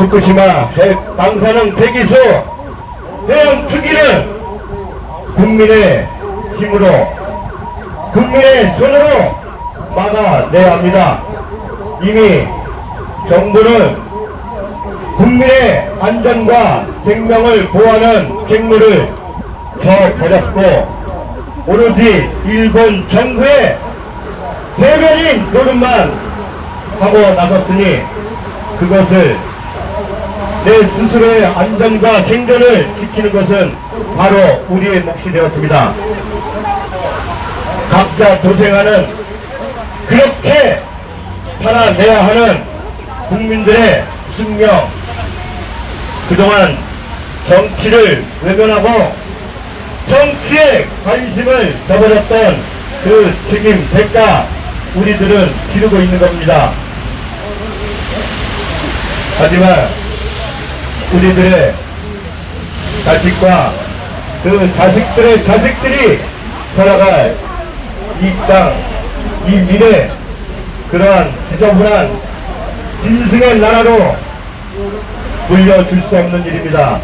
후쿠시마 핵 방사능 대기수 해양 투기는 국민의 힘으로 국민의 손으로 막아내야 합니다. 이미 정부는 국민의 안전과 생명을 보호하는 책무를 져버렸고 오로지 일본 정부의 대변인 노릇만 하고 나섰으니 그것을 내 스스로의 안전과 생존을 지키는 것은 바로 우리의 몫이 되었습니다. 각자 도생하는 그렇게 살아내야 하는 국민들의 숙명 그동안 정치를 외면하고 정치에 관심을 저버렸던 그 책임 대가 우리들은 지르고 있는 겁니다. 하지만 우리들의 자식과 그 자식들의 자식들이 살아갈 이 땅, 이 미래, 그러한 지저분한 짐승의 나라로 물려줄 수 없는 일입니다.